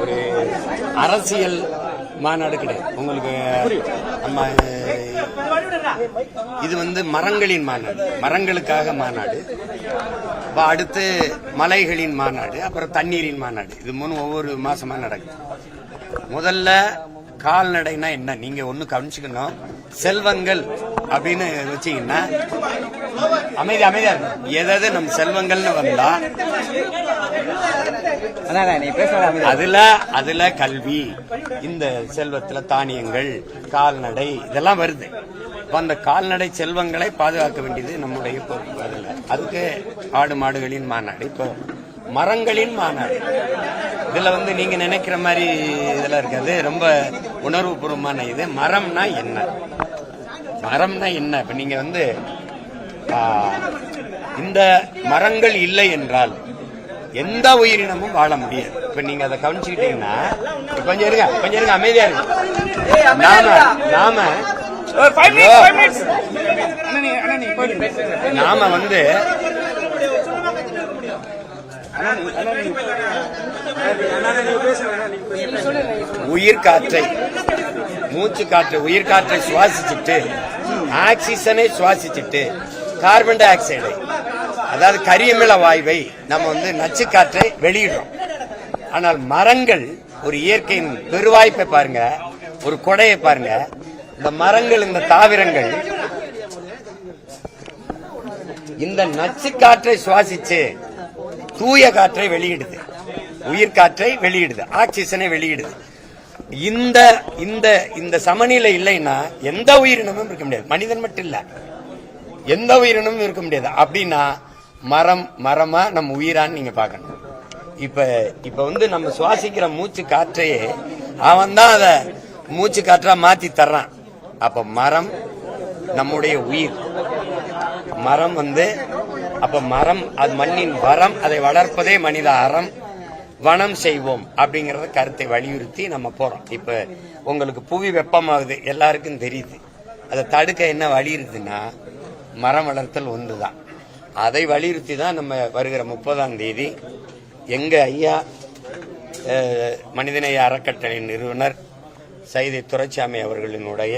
ஒரு அரசியல் மாநாடு கிடையாது உங்களுக்கு நம்ம இது வந்து மரங்களின் மாநாடு. மரங்களுக்காக மாநாடு. இப்போ அடுத்து மலைகளின் மாநாடு அப்புறம் தண்ணீரின் மாநாடு. இது மூணு ஒவ்வொரு மாசமா நடக்குது. முதல்ல கால்நடைனா என்ன? நீங்க ஒன்னு கவனிச்சுக்கணும். செல்வங்கள் அப்படின்னு வச்சீங்கன்னா அமைதி அமைதியா இருக்கும் எதாவது நம் செல்வங்கள்னு வந்தா அதுல அதுல கல்வி இந்த செல்வத்துல தானியங்கள் கால்நடை இதெல்லாம் வருது. அந்த கால்நடை செல்வங்களை பாதுகாக்க வேண்டியது நம்முடைய பொறுப்பு அதுல. அதுக்கு ஆடு மாடுகளின் மாநாடு இப்போ மரங்களின் மாநாடு. இதுல வந்து நீங்க நினைக்கிற மாதிரி இதெல்லாம் இருக்காது. ரொம்ப உணர்வுபூர்வமான இது. மரம்னா என்ன? மரம்னா என்ன? இப்ப நீங்க வந்து இந்த மரங்கள் இல்லை என்றால் எந்த உயிரினமும் வாழ முடியாது. இப்ப நீங்க அதை கவனிச்சுக்கிட்டீங்கன்னா கொஞ்சம் இருங்க கொஞ்சம் இருங்க அமைதியா இருங்க. நாம நாம நாம வந்து உயிர் காற்றை மூச்சு காற்று உயிர் காற்றை சுவாசிச்சுட்டு ஆக்சிஜனை சுவாசிச்சுட்டு கார்பன் டை ஆக்சைடை அதாவது கரியமில வாயுவை நம்ம வந்து நச்சு காற்றை வெளியிடுறோம். ஆனால் மரங்கள் ஒரு இயற்கையின் பெருவாய்ப்பை பாருங்க ஒரு கொடையை பாருங்க. இந்த மரங்கள் இந்த தாவரங்கள் இந்த நச்சு காற்றை சுவாசிச்சு தூய காற்றை வெளியிடுது. உயிர் காற்றை வெளியிடுது. ஆக்சிஜனை வெளியிடுது. இந்த இந்த இந்த சமநிலை இல்லைன்னா எந்த உயிரினமும் இருக்க முடியாது. மனிதன் மட்டும் இல்ல. எந்த உயிரினமும் இருக்க முடியாது. அப்படின்னா மரம் மரமா நம்ம உயிரான்னு நீங்க பார்க்கணும். இப்ப இப்ப வந்து நம்ம சுவாசிக்கிற மூச்சு காற்றையே அவன் தான் அதை மூச்சு காற்றா மாத்தி தர்றான். அப்ப மரம் நம்முடைய உயிர். மரம் வந்து அப்ப மரம் அது மண்ணின் வரம் அதை வளர்ப்பதே மனித அறம். வனம் செய்வோம் அப்படிங்கறத கருத்தை வலியுறுத்தி நம்ம போறோம். இப்ப உங்களுக்கு புவி வெப்பமாகுது எல்லாருக்கும் தெரியுது. அதை தடுக்க என்ன வழி இருக்குன்னா மரம் வளர்த்தல் ஒன்றுதான். அதை வலியுறுத்தி தான் நம்ம வருகிற முப்பதாம் தேதி எங்க ஐயா மனிதநேய அறக்கட்டளை நிறுவனர் சைதை துரைச்சாமி அவர்களினுடைய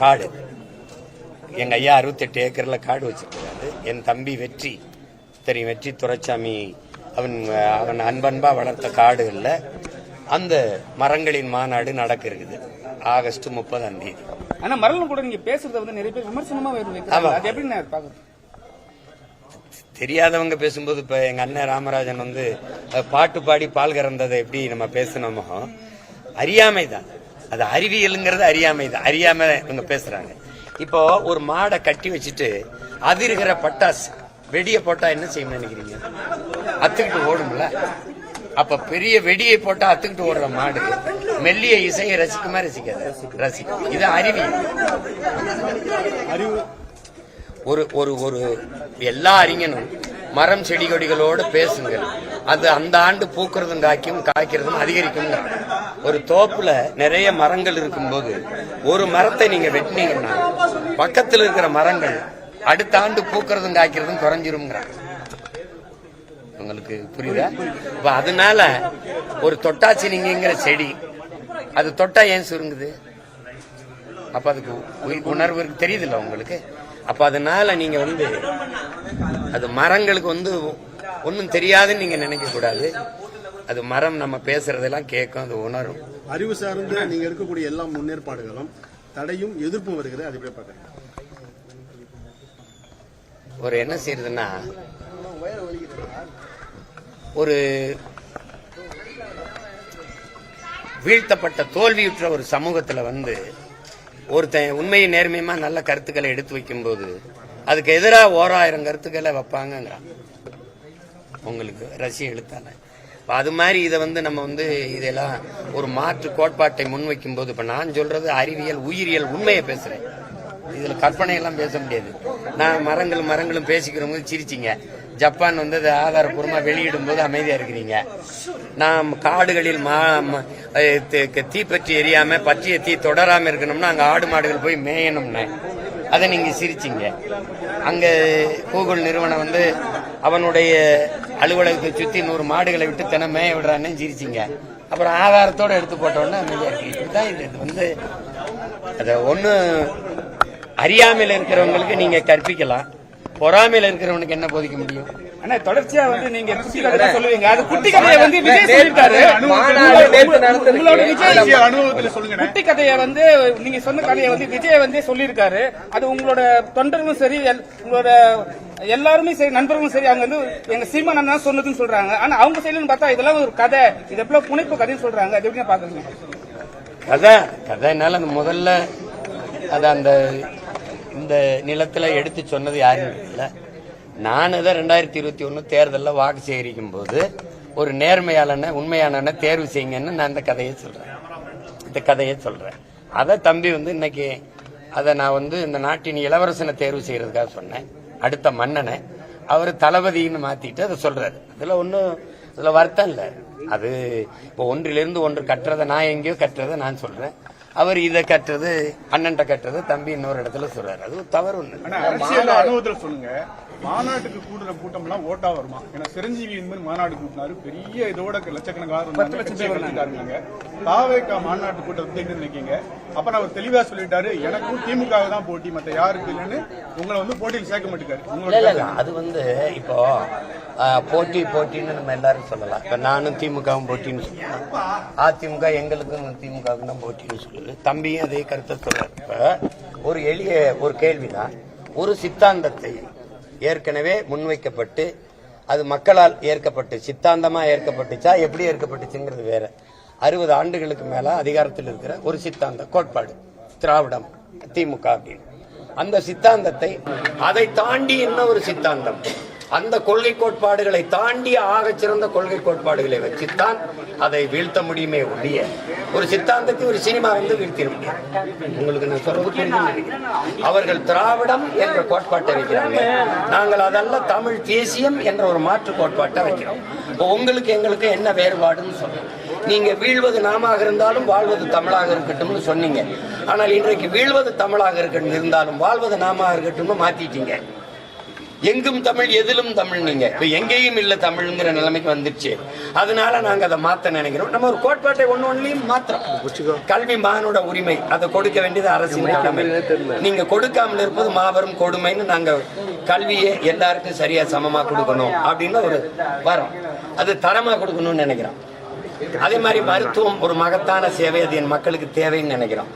காடு. எங்க ஐயா அறுபத்தெட்டு ஏக்கர்ல காடு வச்சிருக்கிறாரு. என் தம்பி வெற்றி தெரியும் வெற்றி துரைசாமி அவன் அவன் அன்பன்பா வளர்த்த காடுகள்ல அந்த மரங்களின் மாநாடு நடக்க இருக்குது ஆகஸ்ட் முப்பதாம் தேதி. ஆனா மரலும் கூட நீங்க பேசுறத வந்து நிறைய பேர் விமர்சனமா. அது எப்படி தெரியாதவங்க பேசும்போது இப்ப எங்க அண்ணன் ராமராஜன் வந்து பாட்டு பாடி பால் கறந்ததை எப்படி நம்ம பேசணுமோ அறியாமை தான் அது அறிவியலுங்கிறது அறியாமை தான் அறியாம இவங்க பேசுறாங்க. இப்போ ஒரு மாடை கட்டி வச்சுட்டு அதிர்கிற பட்டாசு வெடிய போட்டா என்ன செய்யணும்னு நினைக்கிறீங்க? அத்துக்கிட்டு ஓடும்ல? அப்ப பெரிய வெடியை போட்டா அத்துக்கிட்டு ஓடுற மாடு. மெல்லிய இசையை ரசிக்குமா ரசிக்காது? ரசிக்கும். இது அறிவியல் ஒரு ஒரு ஒரு எல்லா அறிஞனும் மரம் செடி கொடிகளோடு பேசுங்கள். அது அந்த ஆண்டு பூக்கிறதும் காய்க்கும் காய்க்கிறதும் அதிகரிக்கும் ஒரு தோப்புல நிறைய மரங்கள் இருக்கும்போது ஒரு மரத்தை நீங்க வெட்டினீங்கன்னா பக்கத்தில் இருக்கிற மரங்கள் அடுத்த ஆண்டு பூக்கிறதும் காய்க்கிறதும் குறைஞ்சிரும்ங்கிறாங்க. உங்களுக்கு புரியுதா? இப்ப அதனால ஒரு தொட்டாச்சினிங்கிற செடி அது தொட்டா ஏன் சுருங்குது? அப்ப அதுக்கு உணர்வு தெரியுது தெரியுதுல்ல உங்களுக்கு? அப்ப அதனால நீங்க வந்து அது மரங்களுக்கு வந்து ஒன்றும் தெரியாதுன்னு நீங்க நினைக்க கூடாது. அது மரம் நம்ம பேசுறதெல்லாம் கேட்கும் அது உணரும். அறிவு சார்ந்து நீங்க இருக்கக்கூடிய எல்லா முன்னேற்பாடுகளும் தடையும் எதிர்ப்பும் வருகிறது அது எப்படி பாக்குறீங்க ஒரு என்ன செய்யறதுன்னா ஒரு வீழ்த்தப்பட்ட தோல்வியுற்ற ஒரு சமூகத்துல வந்து ஒருத்தன் உண்மையை நேர்மையுமா நல்ல கருத்துக்களை எடுத்து வைக்கும்போது அதுக்கு எதிராக ஓராயிரம் கருத்துக்களை வைப்பாங்கங்கிறான். உங்களுக்கு ரசிய எழுத்தாளர். அது மாதிரி இதை வந்து நம்ம வந்து இதெல்லாம் ஒரு மாற்று கோட்பாட்டை முன்வைக்கும் போது இப்ப நான் சொல்றது அறிவியல் உயிரியல் உண்மையை பேசுறேன். இதுல கற்பனை எல்லாம் பேச முடியாது. நான் மரங்கள் மரங்களும் பேசிக்கிறவங்க சிரிச்சிங்க. ஜப்பான் வந்து அதை ஆதாரப்பூர்வமாக வெளியிடும் போது அமைதியாக இருக்கிறீங்க. நாம் காடுகளில் மா ம- தீப்பற்றி எரியாமல் பற்றிய தீ தொடராமல் இருக்கணும்னா அங்கே ஆடு மாடுகள் போய் மேயணும்னு. அதை நீங்கள் சிரிச்சிங்க. அங்கே கூகுள் நிறுவனம் வந்து அவனுடைய அலுவலகத்தை சுற்றி நூறு மாடுகளை விட்டு தினம் மேய விடுறான்னு சிரிச்சிங்க. அப்புறம் ஆதாரத்தோடு எடுத்து போட்டோன்னே அமைதியாக இருக்கு. இப்படிதான் இது. இது வந்து அதை ஒன்று அறியாமையில இருக்கிறவங்களுக்கு நீங்க கற்பிக்கலாம். பொறாமையில இருக்கிறவனுக்கு என்ன போதிக்க முடியும்? அண்ணா தொடர்ச்சியா வந்து நீங்க குட்டி கதை தான் சொல்லுவீங்க. அது குட்டி கதையை வந்து விஜய். உங்களோட விஜய் அனுபவத்துல சொல்லுங்க குட்டி கதையை வந்து நீங்க சொன்ன கதையை வந்து விஜய் வந்து சொல்லியிருக்காரு. அது உங்களோட தொண்டர்களும் சரி எல்- உங்களோட எல்லாருமே சரி நண்பர்களும் சரி அவங்க வந்து எங்க சீமான் அண்ணா சொன்னதுன்னு சொல்றாங்க. ஆனா அவங்க சைடுன்னு பார்த்தா இதெல்லாம் ஒரு கதை. இது எப்போ புனைப்பு கதைன்னு சொல்றாங்க. அது எப்படி பாக்குறீங்க கதை கதைனால முதல்ல அது அந்த இந்த நிலத்துல எடுத்து சொன்னது யாரும் இல்லை நான் தான் ரெண்டாயிரத்தி இருபத்தி ஒண்ணு தேர்தலில் வாக்கு சேகரிக்கும் போது ஒரு நேர்மையாளனை உண்மையானனை தேர்வு செய்யுங்கன்னு நான் இந்த கதையை சொல்றேன். இந்த கதையை சொல்றேன். அதை தம்பி வந்து இன்னைக்கு அதை நான் வந்து இந்த நாட்டின் இளவரசனை தேர்வு செய்யறதுக்காக சொன்னேன். அடுத்த மன்னனை. அவர் தளபதின்னு மாத்திட்டு அதை சொல்றாரு. அதுல ஒன்றும் அதுல வருத்தம் இல்லை. அது இப்போ ஒன்றிலிருந்து ஒன்று கட்டுறதை நான் எங்கேயோ கட்டுறதை நான் சொல்றேன். அவர் இதை கட்டுறது அண்ணன்ட்ட கட்டுறது தம்பி இன்னொரு இடத்துல சொல்றாரு. அது தவறு ஒண்ணு. சொல்லுங்க. மாநாட்டுக்கு கூடுற கூட்டம் எல்லாம் ஓட்டா வருமா? ஏன்னா சிரஞ்சீவி என்பது மாநாடு கூட்டினாரு. பெரிய இதோட லட்சக்கணக்காக பத்து லட்சம் தாவேக்கா மாநாட்டு கூட்டத்தை நினைக்கீங்க அப்புறம் அவர் தெளிவா சொல்லிட்டாரு. எனக்கும் திமுக தான் போட்டி. மத்த யாருக்கு இல்லைன்னு உங்களை வந்து போட்டியில் சேர்க்க மாட்டேங்காரு. அது வந்து இப்போ போட்டி போட்டின்னு நம்ம எல்லாரும் சொல்லலாம். இப்ப நானும் திமுகவும் போட்டின்னு சொல்லலாம் அதிமுக எங்களுக்கும் திமுகவுக்கும் தான் போட்டின்னு சொல்லுது. தம்பியும் அதே கருத்தை சொல்றாரு. இப்ப ஒரு எளிய ஒரு கேள்விதான். ஒரு சித்தாந்தத்தை ஏற்கனவே முன்வைக்கப்பட்டு அது மக்களால் ஏற்கப்பட்டு சித்தாந்தமா ஏற்கப்பட்டுச்சா எப்படி ஏற்கப்பட்டுச்சுங்கிறது வேற. அறுபது ஆண்டுகளுக்கு மேல அதிகாரத்தில் இருக்கிற ஒரு சித்தாந்த கோட்பாடு திராவிடம் திமுக அப்படின்னு. அந்த சித்தாந்தத்தை அதை தாண்டி என்ன ஒரு சித்தாந்தம்? அந்த கொள்கை கோட்பாடுகளை தாண்டி ஆக சிறந்த கொள்கை கோட்பாடுகளை வச்சுத்தான் அதை வீழ்த்த முடியுமே ஒழிய ஒரு சித்தாந்தத்தை ஒரு சினிமா வந்து வீழ்த்திட முடியும் உங்களுக்கு நான் சொல்றது அவர்கள் திராவிடம் என்ற கோட்பாட்டை வைக்கிறாங்க. நாங்கள் அதெல்லாம் தமிழ் தேசியம் என்ற ஒரு மாற்று கோட்பாட்டை வைக்கிறோம். இப்போ உங்களுக்கு எங்களுக்கு என்ன வேறுபாடுன்னு சொல்றோம் நீங்க வீழ்வது நாமாக இருந்தாலும் வாழ்வது தமிழாக இருக்கட்டும்னு சொன்னீங்க. ஆனால் இன்றைக்கு வீழ்வது தமிழாக இருக்கட்டும் இருந்தாலும் வாழ்வது நாமாக இருக்கட்டும்னு மாத்திட்டீங்க. எங்கும் தமிழ் எதிலும் தமிழ் நீங்க. இப்ப எங்கேயும் இல்ல தமிழ்ங்கிற நிலைமைக்கு வந்துருச்சு. அதனால நாங்க அதை மாத்த நினைக்கிறோம். நம்ம ஒரு கோட்பாட்டை ஒண்ணு ஒன்னுலயும் மாத்திரம் கல்வி மானோட உரிமை அதை கொடுக்க வேண்டியது அரசின் கடமை. நீங்க கொடுக்காமல் இருப்பது மாபெரும் கொடுமைன்னு நாங்க கல்வியை எல்லாருக்கும் சரியா சமமா கொடுக்கணும் அப்படின்னு ஒரு வரோம். அது தரமா கொடுக்கணும்னு நினைக்கிறோம். அதே மாதிரி மருத்துவம் ஒரு மகத்தான சேவை அது என் மக்களுக்கு தேவைன்னு நினைக்கிறோம்.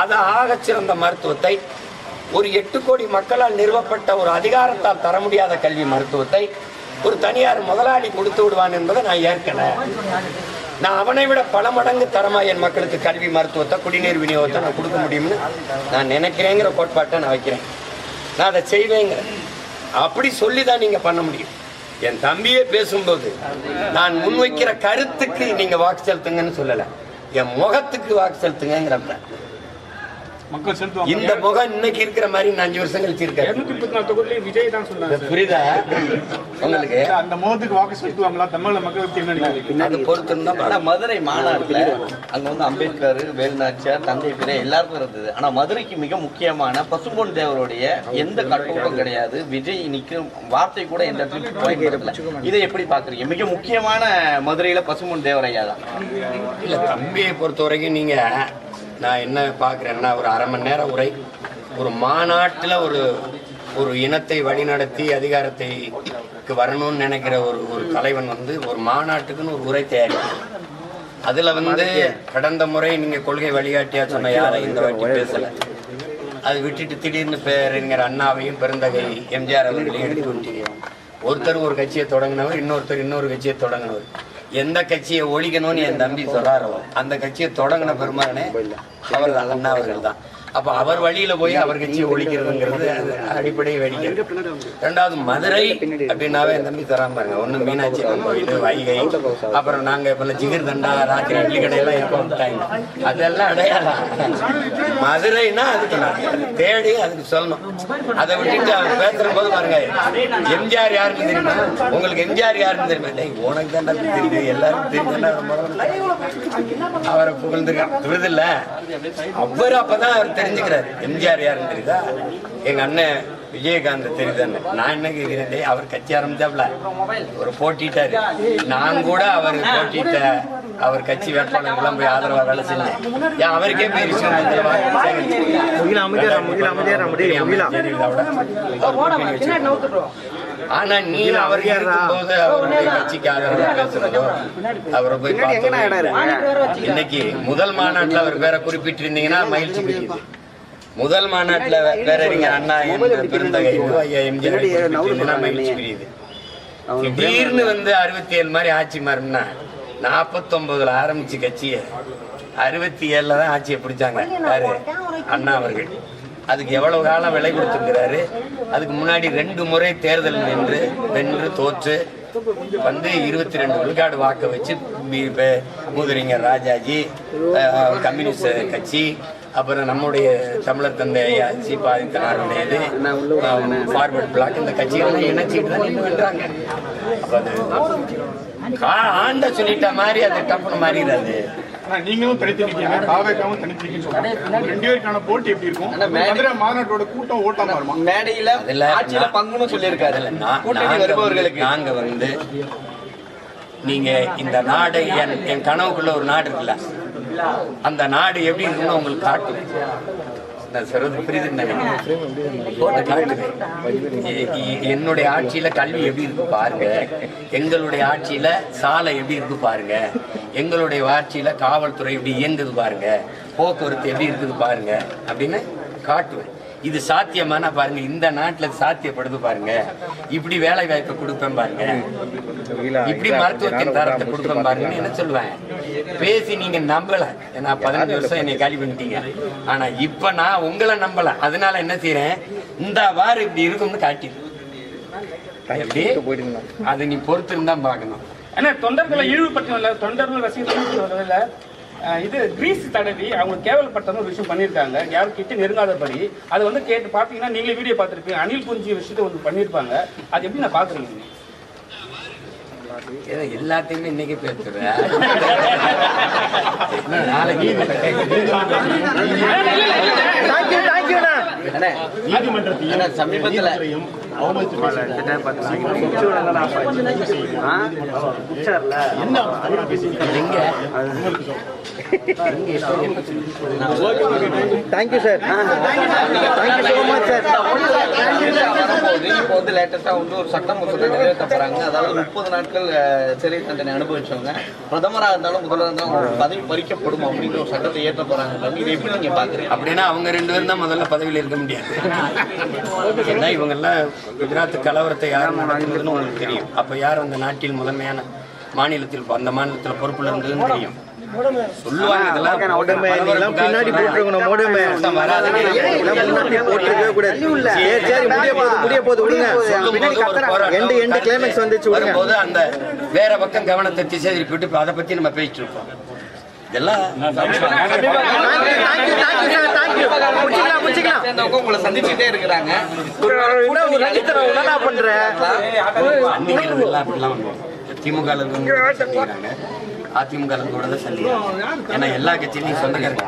அது ஆகச் சிறந்த மருத்துவத்தை ஒரு எட்டு கோடி மக்களால் நிறுவப்பட்ட ஒரு அதிகாரத்தால் தர முடியாத கல்வி மருத்துவத்தை ஒரு தனியார் முதலாளி கொடுத்து விடுவான் என்பதை நான் ஏற்கனவே நான் அவனை விட பல மடங்கு தரமா என் மக்களுக்கு கல்வி மருத்துவத்தை குடிநீர் விநியோகத்தை நான் கொடுக்க முடியும்னு நான் நினைக்கிறேங்கிற கோட்பாட்டை நான் வைக்கிறேன். நான் அதை செய்வேங்கிற அப்படி சொல்லி தான் நீங்க பண்ண முடியும். என் தம்பியே பேசும்போது நான் முன்வைக்கிற கருத்துக்கு நீங்க வாக்கு செலுத்துங்கன்னு சொல்லலை. என் முகத்துக்கு வாக்கு செலுத்துங்கிறப்ப இந்த முகம் இன்னைக்கு இருக்கிற மாதிரி நான் அஞ்சு வருஷம் கழிச்சு இருக்காரு. விஜய் தான் சொன்னாங்க இது புரியுதா? உங்களுக்கு? அந்த முகத்துக்கு வாக்கு செலுத்துவாங்களா? தமிழக மக்களுக்கு என்ன நினைக்கிறீங்க? அது பொறுத்து ஆனா மதுரை மாநாட்டுல அங்க வந்து அம்பேத்கர் வேலுநாச்சியார் தந்தை பிறை எல்லாருக்கும் இருந்தது. ஆனா மதுரைக்கு மிக முக்கியமான பசும்பொன் தேவருடைய எந்த கட்டோட்டம் கிடையாது. விஜய் நிக்கும் வார்த்தை கூட எந்த இடத்துலயும் இதை எப்படி பாக்குறீங்க? மிக முக்கியமான மதுரையில பசும்பொன் தேவரையா தான். இல்ல தம்பியை பொறுத்த வரைக்கும் நீங்க நான் என்ன பார்க்குறேன்னா ஒரு அரை மணி நேரம் உரை. ஒரு மாநாட்டில் ஒரு ஒரு இனத்தை வழிநடத்தி அதிகாரத்தைக்கு வரணும்னு நினைக்கிற ஒரு ஒரு தலைவன் வந்து ஒரு மாநாட்டுக்குன்னு ஒரு உரை தயாரிக்கணும் அதில் வந்து கடந்த முறை நீங்கள் கொள்கை வழிகாட்டியா சொன்ன யாரை இந்த வாட்டி பேசலை? அது விட்டுட்டு திடீர்னு பேரறிஞர் அண்ணாவையும் பெருந்தகை எம்ஜிஆர் அவர்களையும் எடுத்து விட்டீங்க ஒருத்தர் ஒரு கட்சியை தொடங்கினவர் இன்னொருத்தர் இன்னொரு கட்சியை தொடங்கினவர். எந்த கட்சியை ஒழிக்கணும்னு என் தம்பி சொல்றாரோ அந்த கட்சியை தொடங்கின பெருமானே அவர் அண்ணா அவர்கள் தான் அப்ப அவர் வழியில போய் அவர் கட்சியை ஒழிக்கிறதுங்கிறது அது அடிப்படை வேடிக்கை. ரெண்டாவது மதுரை அப்படின்னாவே தம்பி தராம பாருங்க ஒண்ணு மீனாட்சி அம்மன் கோயில் வைகை. அப்புறம் நாங்க இப்ப ஜிகிர் தண்டா ராத்திரி இட்லி கடையெல்லாம் எப்ப வந்துட்டாங்க அதெல்லாம் அடையாளம். மதுரைனா அதுக்கு நான் தேடி அதுக்கு சொல்லணும். அதை விட்டுட்டு அவர் பேசுற போது பாருங்க எம்ஜிஆர் யாருன்னு தெரியுமா? உங்களுக்கு எம்ஜிஆர் யாருன்னு தெரியுமா? டேய் உனக்கு தாண்டா தெரியுது. எல்லாரும் தெரிஞ்சா அவரை புகழ்ந்துருக்கான். விருதில்ல அவர் அப்பதான் தெரிஞ்சுக்கிறாரு. எம்ஜிஆர் யாருன்னு தெரியுதா? எங்க அண்ணன் விஜயகாந்த் தெரியுதானே நான் என்ன கேட்கிறேன் அவர் கட்சி ஆரம்பிச்சாப்ல. ஒரு போட்டிட்டாரு. நான் கூட அவர் போட்டிட்ட அவர் கட்சி வேட்பாளர்கள்லாம் போய் ஆதரவா வேலை செஞ்சேன். ஏன் அவருக்கே போய் ரிஷவத்தில் ஆனா நீ அவர் இருக்கும்போது அவருடைய கட்சிக்கு ஆதரவா பேசுறதோ அவரை போய் பார்த்ததோ இன்னைக்கு முதல் மாநாட்டுல அவர் பேரை குறிப்பிட்டிருந்தீங்கன்னா மகிழ்ச்சி புரியுது முதல் மாநாட்டுல பேரறிஞர் அண்ணா பெருந்தகை எம்ஜிஆர் மகிழ்ச்சி புரியுது திடீர்னு வந்து அறுபத்தி ஏழு மாதிரி ஆட்சி மாறினா நாற்பத்தொன்பதுல ஆரம்பிச்சு கட்சியை அறுபத்தி ஏழுல தான் ஆட்சியை பிடிச்சாங்க. யாரு? அண்ணா அவர்கள். அதுக்கு எவ்வளவு காலம் விலை கொடுத்துருக்கிறாரு? அதுக்கு முன்னாடி ரெண்டு முறை தேர்தல் நின்று வென்று தோற்று வந்து இருபத்தி ரெண்டு விழுக்காடு வாக்க வச்சு பி- மூதறிஞர் ராஜாஜி கம்யூனிஸ்ட் கட்சி அப்புறம் நம்முடைய தமிழர் தந்தை ஆட்சி ஆதித்தனாருடையது ஃபார்வர்ட் பிளாக் இந்த கட்சிகள்லாம் இணைச்சிட்டு தான் நின்று வென்றாங்க அப்போ அது கா- ஆண்ட சொல்லிட்ட மாதிரி அது டப்புனு மாறிடுறது நீங்களும் தனித்து நிக்கீங்க தாவேக்காவும் தனித்து நிக்கீங்கன்னு சொல்றாங்க ரெண்டு பேருக்கான போட்டி எப்படி இருக்கும்? மதுரை மாநாட்டோட கூட்டம் ஓட்டாம வருமா மேடையில ஆட்சியில பங்குன்னு சொல்லியிருக்காரு. கூட்டணி நாங்க வருபவர்களுக்கு வந்து- நாங்க வந்து நீங்க இந்த நாடு என் என் கனவுக்குள்ள ஒரு நாடு இருக்குல்ல அந்த நாடு எப்படி இருக்குன்னு உங்களுக்கு காட்டும். என்னுடைய ஆட்சியில கல்வி எப்படி இருக்கு பாருங்க. எங்களுடைய ஆட்சியில சாலை எப்படி இருக்கு பாருங்க. எங்களுடைய ஆட்சியில காவல்துறை எப்படி இயங்குது பாருங்க. போக்குவரத்து எப்படி இருக்குது பாருங்க. அப்படின்னு காட்டுவேன். இது சாத்தியமான பாருங்க. இந்த நாட்டுல சாத்தியப்படுது பாருங்க. இப்படி வேலை வாய்ப்பை கொடுப்பேன் பாருங்க. இப்படி மருத்துவத்தின் தரத்தை கொடுப்பேன் பாருங்கன்னு என்ன சொல்லுவேன்? பேசி நீங்க நம்பல. ஏன்னா பதினஞ்சு வருஷம் என்னை காலி பண்ணிட்டீங்க. ஆனா இப்ப நான் உங்களை நம்பல. அதனால என்ன செய்யறேன் இந்த வாரம் இப்படி இருக்கும்னு காட்டி எப்படி? அது நீ பொறுத்து இருந்தா பார்க்கணும். ஏன்னா தொண்டர்களை இழிவுபடுத்தல தொண்டர்கள் ரசிகர்கள் அஹ், இது கிரீஸ் தடவி அவங்க கேவலப்பட்டதும் ஒரு விஷயம் பண்ணியிருக்காங்க. யாரும் கிட்ட நெருங்காதபடி. அது வந்து கேட்டு பார்த்தீங்கன்னா நீங்களே வீடியோ பார்த்துருப்பீங்க. அனில் குஞ்சி விஷயத்தை ஒன்று பண்ணியிருப்பாங்க. அது எப்படி நான் பார்க்குறீங்க? எல்லாத்தையுமே இன்னைக்கு பேசுறேன். நாளைக்கு thank you thank you sir thank you so much sir இப்போ வந்து லேட்டஸ்டா வந்து ஒரு சட்டம் நிறைவேற்ற போறாங்க. அதாவது முப்பது நாட்கள் சிறை தண்டனை அனுபவிச்சவங்க பிரதமரா இருந்தாலும் முதல்வரா இருந்தாலும் பதவி பறிக்கப்படும் அப்படிங்கிற ஒரு சட்டத்தை ஏற்ற. இதை எப்படி நீங்க பாக்குறீங்க? அப்படின்னா அவங்க ரெண்டு பேரும் தான் முதல்ல பதவியில் இருக்க முடியாது. ஏன்னா இவங்க எல்லாம் குஜராத் கலவரத்தை யார் நடத்துறதுன்னு உங்களுக்கு தெரியும். அப்ப யார் அந்த நாட்டில் முதன்மையான மாநிலத்தில் அந்த மாநிலத்தில் பொறுப்புல இருந்ததுன்னு தெரியும். சொல்லுவாங்க இதெல்லாம். உடம்பு நீங்களாம் பின்னாடி போட்டுருக்கணும் போட்டுருக்கவே கூடாது. சரி சரி முடிய போகுது முடிய போகுது. விடுங்க. எண்டு எண்டு கிளைமேக்ஸ் வந்துச்சு வரும்போது அந்த வேற பக்கம் கவனத்தை திசை திருப்பிட்டு அதை பத்தி நம்ம பேசிட்டு இருப்போம். இதெல்லாம் உங்களை சந்திச்சுட்டே இருக்கிறாங்க. அப்படிலாம் திமுக அதிமுக கூட தான் சந்திக்கிறாங்க ஏன்னா எல்லா கட்சியிலையும் சொந்தக்காரங்க